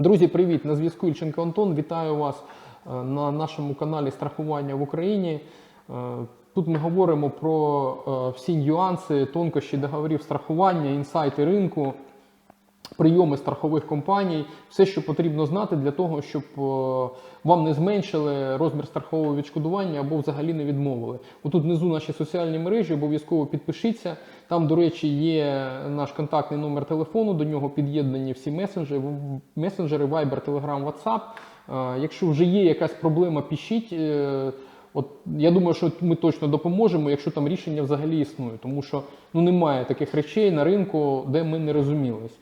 Друзі, привіт! На зв'язку Ільченко Антон. Вітаю вас е, на нашому каналі Страхування в Україні. Е, Тут ми говоримо про е, всі нюанси, тонкощі договорів страхування, інсайти ринку, прийоми страхових компаній, все, що потрібно знати для того, щоб е, вам не зменшили розмір страхового відшкодування або взагалі не відмовили. Отут внизу наші соціальні мережі, обов'язково підпишіться. Там, до речі, є наш контактний номер телефону, до нього під'єднані всі месенджери, месенджери Viber, Telegram, WhatsApp. Е, Якщо вже є якась проблема, пишіть. Е, От я думаю, що ми точно допоможемо, якщо там рішення взагалі існує, тому що ну немає таких речей на ринку, де ми не розумілись.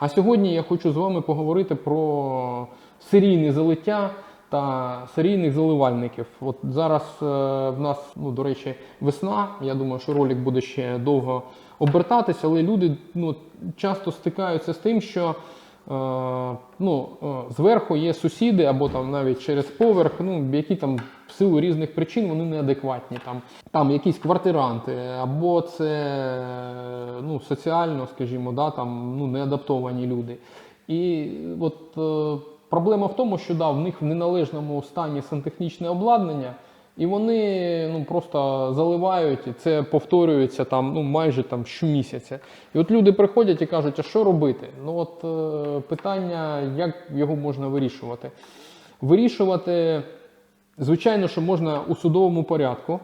А сьогодні я хочу з вами поговорити про серійне залиття та серійних заливальників. От зараз е, в нас, ну до речі, весна. Я думаю, що ролик буде ще довго обертатися, але люди ну, часто стикаються з тим, що Е, ну, е, зверху є сусіди, або там навіть через поверх, ну, які там в силу різних причин вони неадекватні. Там, там якісь квартиранти, або це ну, соціально, скажімо, да, там, ну, неадаптовані люди. І от е, проблема в тому, що да, в них в неналежному стані сантехнічне обладнання. І вони ну просто заливають, і це повторюється там ну майже там щомісяця. І от люди приходять і кажуть, а що робити? Ну от е, питання, як його можна вирішувати? Вирішувати, звичайно, що можна у судовому порядку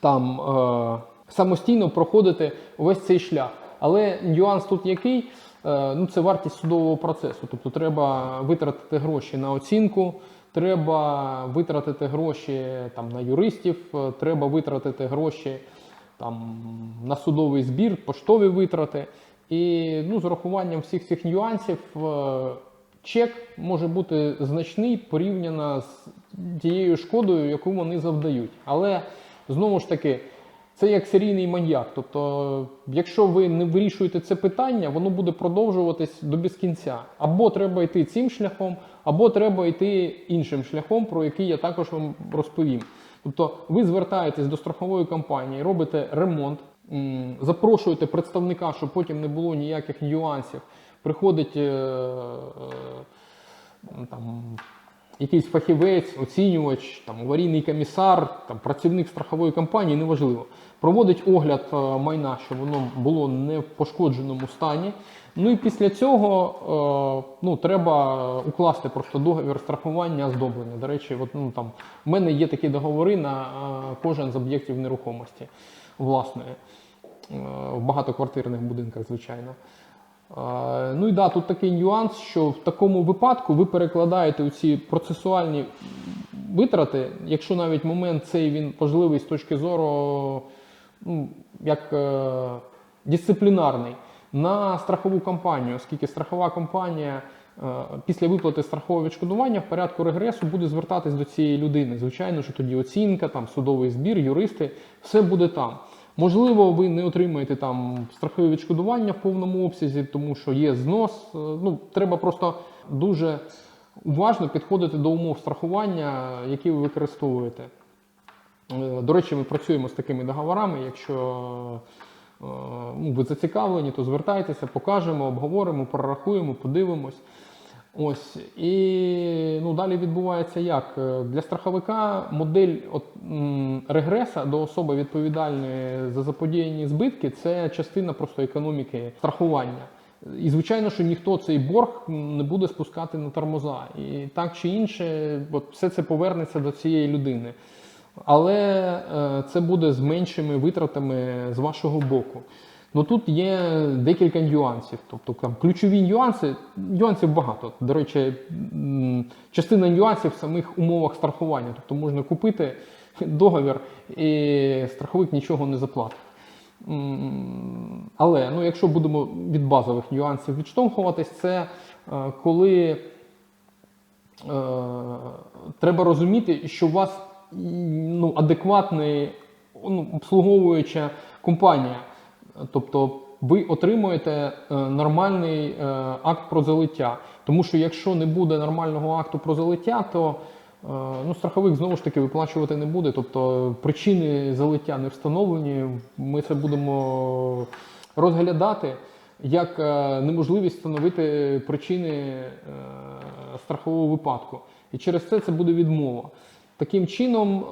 там е, самостійно проходити весь цей шлях. Але нюанс тут який? Е, ну це вартість судового процесу. Тобто треба витратити гроші на оцінку. Треба витратити гроші там, на юристів, е, треба витратити гроші там, на судовий збір, поштові витрати. І ну, з урахуванням всіх цих нюансів е, чек може бути значний порівняно з тією шкодою, яку вони завдають. Але знову ж таки. Це як серійний маньяк. Тобто, якщо ви не вирішуєте це питання, воно буде продовжуватись до безкінця. Або треба йти цим шляхом, або треба йти іншим шляхом, про який я також вам розповім. Тобто, ви звертаєтесь до страхової компанії, робите ремонт, запрошуєте представника, щоб потім не було ніяких нюансів. Приходить. Е- е- там, якийсь фахівець, оцінювач, там, аварійний комісар, там, працівник страхової компанії, неважливо, проводить огляд е, майна, щоб воно було не в пошкодженому стані. Ну і після цього ну, треба укласти просто договір страхування оздоблення. До речі, от, ну, там, в мене є такі договори на кожен з об'єктів нерухомості власної, в багатоквартирних будинках, звичайно. Ну і да, тут такий нюанс, що в такому випадку ви перекладаєте ці процесуальні витрати, якщо навіть момент цей він важливий з точки зору ну, як е, дисциплінарний, на страхову компанію, оскільки страхова компанія е, після виплати страхового відшкодування в порядку регресу буде звертатись до цієї людини. Звичайно, що тоді оцінка, там судовий збір, юристи, все буде там. Можливо, ви не отримаєте там страхове відшкодування в повному обсязі, тому що є знос. Е, Ну, треба просто дуже уважно підходити до умов страхування, які ви використовуєте. Е, До речі, ми працюємо з такими договорами. Якщо е, ну, ви зацікавлені, то звертайтеся, покажемо, обговоримо, прорахуємо, подивимось. Ось і ну далі відбувається як Е, для страховика модель от, м, регреса до особи відповідальної за заподіяні збитки це частина просто економіки страхування. І звичайно, що ніхто цей борг не буде спускати на тормоза. І так чи інше, от все це повернеться до цієї людини. Але е, це буде з меншими витратами з вашого боку. Ну тут є декілька нюансів. Тобто там ключові нюанси, нюансів багато. До речі, частина нюансів в самих умовах страхування. Тобто можна купити договір і страховик нічого не заплатить. Але ну, якщо будемо від базових нюансів відштовхуватись, це е, коли е, треба розуміти, що у вас ну, адекватний ну, обслуговуюча компанія. Тобто ви отримуєте е, нормальний е, акт про залиття. Тому що якщо не буде нормального акту про залиття, то е, ну, страховик знову ж таки виплачувати не буде. Тобто причини залиття не встановлені. Ми це будемо розглядати. як неможливість встановити причини страхового випадку. І через це це буде відмова. Таким чином,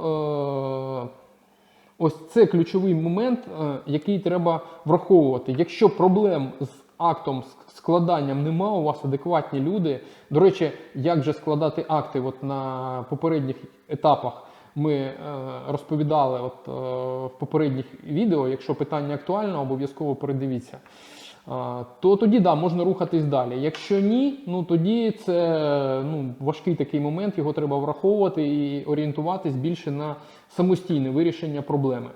ось це ключовий момент, е, який треба враховувати. Якщо проблем з актом з складанням нема, у вас адекватні люди. До речі, як же складати акти от на попередніх етапах. Ми е, розповідали от, е, в попередніх відео. Якщо питання актуальне, обов'язково передивіться. Е, то тоді да, можна рухатись далі. Якщо ні, ну тоді це ну, важкий такий момент, його треба враховувати і орієнтуватись більше на самостійне вирішення проблеми.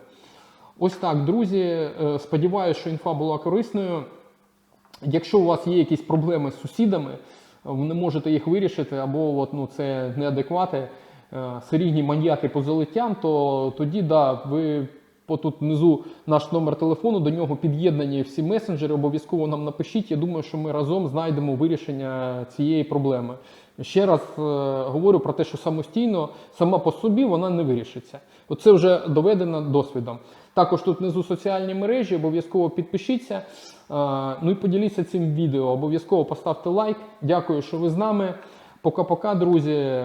Ось так, друзі. Е, Сподіваюся, що інфа була корисною. Якщо у вас є якісь проблеми з сусідами, ви не можете їх вирішити, або от, ну, це неадеквати, е, серійні маньяки по залиттям, то тоді да, ви отут внизу наш номер телефону, до нього під'єднані всі месенджери, обов'язково нам напишіть. Я думаю, що ми разом знайдемо вирішення цієї проблеми. Ще раз е, говорю про те, що самостійно, сама по собі вона не вирішиться. Оце вже доведено досвідом. Також тут внизу соціальні мережі, обов'язково підпишіться. Е, Ну і поділіться цим відео. Обов'язково поставте лайк. Дякую, що ви з нами. Пока-пока, друзі.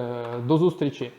До зустрічі.